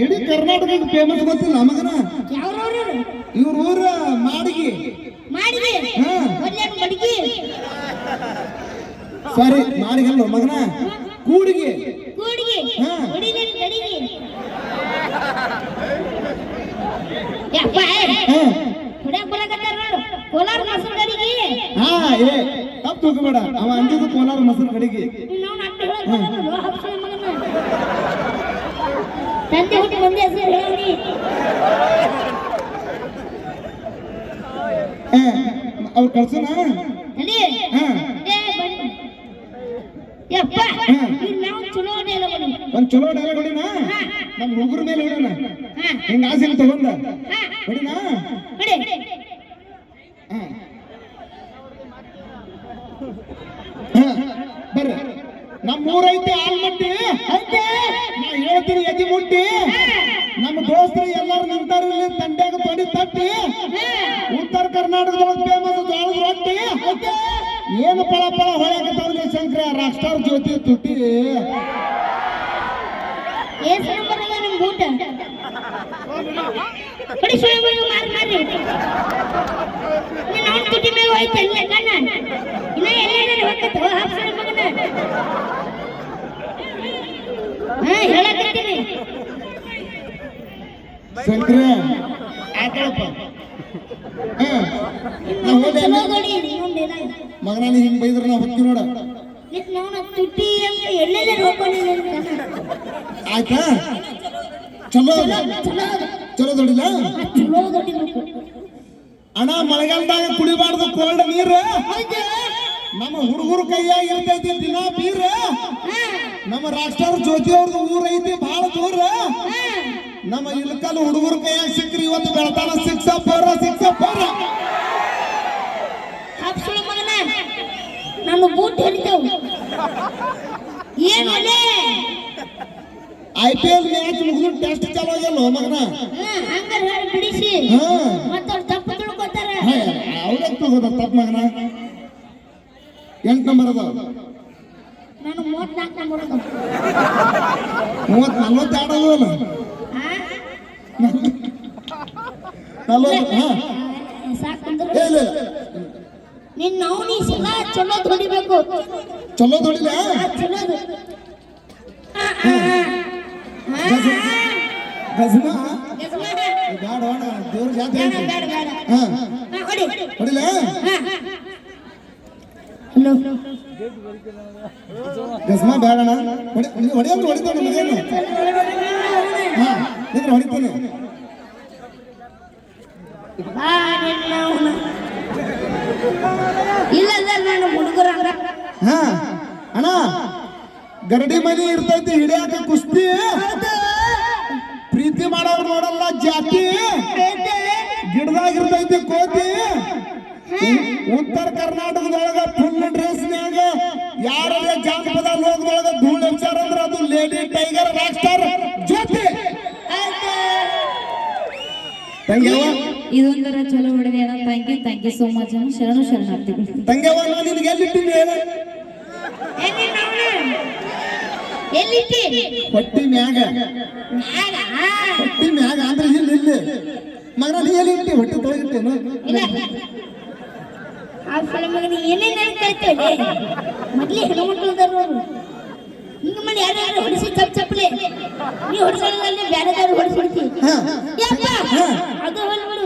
ಇಡೀ ಕರ್ನಾಟಕದ ಫೇಮಸ್ ಗೊತ್ತಿಲ್ಲ ನಮಗನ? ಯಾವ್ರವ್ರು? ಇವ್ರ ಊರ ಮಾಡಿಗಿ. ಮಾಡಿಗೆ? ಹಾ. ಮಡಿಗೆ? ಸಾರಿ ಮಾಡಿಗಲ್ಲ ಮಗನ? ಕೂಡಿಗೆ. ಕೂಡಿಗೆ? ಹಾ. ಹೊಡಿಗೆ ಗಡಿಗೆ? ಯಪ್ಪ ಹಾ. ಹೊಡ್ಯಾಕ್ ಬರಕತ್ತಾರ ನೋಡು. ಕೋಲಾರ ಮೊಸರು ಗಡಿಗೆ? ಹಾ ಏ. ತಪ್ಪು ತಗೋಬೇಡ ಅವ ಅಂದಿದ್ದು ಕೋಲಾರ ಮೊಸರು ಕಡೆಗೆ ಮಗನ ತಂದೆ ಹುಟ್ಟಿ ಮಂದಿ ಹೆಸರು ಹೇಳಿ ಅವ್ರು ಕಳ್ಸೋಣ ತಡಿ ಹಾ ಏ ಬನ್ನಿ ಯಪ್ಪ ಇದು ನಾವು ಚಲೋ ಅಡಿಯಲ್ಲ ಬನ್ನಿ ಒಂದ್ ಚಲೋ ಡೈಲಾಗ್ ಹೊಡಿನ ನಮ್ ಹುಡುಗರ ಮೇಲೆ ಹೊಡಿನ ಹಾ ಹಿಂಗ ಆಸೆ ತಗೊಂಡ ಹಾ ಹೊಡಿನ ಬಿಡಿ ಹಾ ಹಾ, ಬರ್ರಿ ನಮ್ಮ ಊರೈತಿ ಆಲ್ಮಟ್ಟಿ. ಐತೆ? ನಾ ಹೇಳ್ತೀನಿ ಎದಿ ಮುಟ್ಟಿ. ನಮ್ಮ ದೋಸ್ತರು ಎಲ್ಲಾರು ನಿಂತಾರ ಇಲ್ಲಿ ತಂಡ್ಯಾಗ ತೊಡಿ ತಟ್ಟಿ. ಉತ್ತರ ಕರ್ನಾಟಕದೊಳಗೆ ಫೇಮಸ್ ಜೋಳದ ರೊಟ್ಟಿ. ಏನು ಪಳ ಪಳ ಹೊಳ್ಯಾಕತ್ತಾವ್ರಿ ಶಂಕರ? ರಾಷ್ಟ್ರ ಜ್ಯೋತಿ ತುಟ್ಟಿ. ಏಸ್ ನಂಬರ್ ಅದ ನಿಮ್ ಬೂಟ ಬಿಡಿ ಸುಳ್ಳು ಮಾರಿ ಮಾರಿ. ಮೇಲೆ ಹೋಯ್ತು ಎಲ್ಲ ಕಣ್ಣ ಇನ್ನ ಎಲ್ಲೇನಾರು ಮಗನ ಹಾ ಹೇಳಕತ್ತೀನಿ ಆಕಳಪ್ಪ ಹಿಂಗ್ ಬೈದ್ರ ನಾವು ಹೊತ್ತಿ ನೋಡ. ಆಯ್ತಾ? ಚಲೋ? ಚಲೋ ದೊಡ್ಡಿಲ್ಲ? ಅಣ್ಣ ಮಳೆಗಾಲದಾಗ ಕುಡಿಬಾರ್ದು ಕೋಲ್ಡ್ ನೀರು. ನಮ್ಮ ಹುಡುಗರು ಕೈಯಾಗ ಇರ್ತೈತಿ ದಿನ ಬೀರ್. ನಮ್ಮ ರಾಷ್ಟ್ರ ಜ್ಯೋತಿ ಅವ್ರದ್ದು ಊರ ಐತಿ ಬಹಳ ದೂರ. ನಮ್ಮ ಇಲ್ಕಲ್ ಹುಡುಗರು ಕೈಯಾಗ ಸಿಕ್ಕ್ರಿ ಇವತ್ತು ಬೆಳತಾನ ಸಿಕ್ಸ ಪೋರ ಸಿಕ್ಸ ಪೋರ ನಮ್ಮ ಬೂಟ್ ಹಿಡಿತೇವು ಏನು ಒಳ್ಳೆ ಐ ಪಿ ಎಲ್ ಮ್ಯಾಚ್ ಮುಗಿದು ಟೆಸ್ಟ್ ಚಾಲೋ ಆಗ್ಯಲ್ಲ ಮಗನ? ಹಂಗಾರೆ ಬಿಡಿಸಿ. ಹಾ. ಮತ್ತವ್ರು ತಪ್ಪು ತಿಳ್ಕೊತಾರೆ. ಅವ್ರ ತಗೋದ ತಪ್ಪು ಮಗನ? ಎಂಟ್ ನಂಬರ್ ಅದ. ನಾನು ಮೂವತ್ನಾಲ್ಕು ನಂಬರ್ ಅದು. ಮೂವತ್ ನಲ್ವತ್ತೆರಡು ಅದಲ್ಲ ಆ? ನಲ್ವತ್ತು ಹಾ. ಸಾಕಂದ್ರೆ ಏ, ಇಲ್ಲ. ನಿನ್ನ ಅವನಿಸಿಲ್ಲ ಚಲೋ ಹೊಡಿಬೇಕು ಚಲೋ ದೊಡ್ಡಿಲ್ಲ ಚಲೋ ಗಜಮ ದೇವ್ರ ಜಾತ್ರೆ ಹೊಡಿಲ? ಗಜಮ ಬೇಡಣ ಹೊಡಿ ನೀ ಹೊಡಿಯಂದ್ರೆ ಹಾ ನಿಂದ್ರೆ ಹೊಡಿತಾನೆ. ಇಲ್ಲ ನಾನು ಹುಡುಗರ ಹಾ ಅಣ್ಣ ಗರಡಿ ಮನಿ ಇರ್ತೈತಿ ಹಿಡಿಯಾಕ ಕುಸ್ತಿ. ಪ್ರೀತಿ ಮಾಡೋರು ನೋಡಲ್ಲ ಜಾತಿ. ಗಿಡದಾಗ ಇರ್ತೈತಿ ಕೋತಿ. ಉತ್ತರ ಕರ್ನಾಟಕದೊಳಗ ಫುಲ್ ಡ್ರೆಸ್ನ್ಯಾಗ ಯಾರೇ ಜಾನಪದ ಲೋಕದೊಳಗ ಧೂಳ್ ಎಬ್ಸಾರ ಅಂದ್ರೆ ಅದು ಲೇಡಿ ಟೈಗರ್ ರಾಕ್ ಸ್ಟಾರ್ ಜೊತೆ ಇದೊಂದರ ಚಲೋ ಹೊಡೆದೇ ಅಣ್ಣ thank you thank you so much ಅಣ್ಣ ಶರಣು ಶರಣಾರ್ಥಿಗಳು. ತಂಗ್ಯವ್ವ ನಾನು ನಿನಗೆ ಎಲ್ಲಿಟ್ಟಿನಿ ಹೇಳು? ಹೊಟ್ಟಿ ಮ್ಯಾಗ? ಹೊಟ್ಟಿ ಮ್ಯಾಗ ಅಂದ್ರೆ ಇಲ್ಲಿ ಇಲ್ಲಿ. ಮಗನ ಎಲ್ಲಿ ಇಟ್ಟಿ ಹೊಟ್ಟಿ ತೊಳಗಿಟ್ಟೇನು ಇಲ್ಲ. ಆ ಫಿಲ್ಮ್ ಏನೇನು ಕಳ್ತೇವೆ ಮೊದ್ಲೇ ಹೆಣ್ಮಕ್ಳು ಅದಾರ ಅವ್ರು. ಹಿಂಗ ಮಾಡಿ ಯಾರು ಹೊಡಿಸಿ ಚಪ್ ಚಪ್ಲೆ ನೀ ಹೊಡಿಸಲ್ಲ ಬೇರೆದವ್ರು ಹೊಡಿಸ್ಬಿಡ್ತೀವಿ ಅದು ಹೊಲ್ಬಿಡು.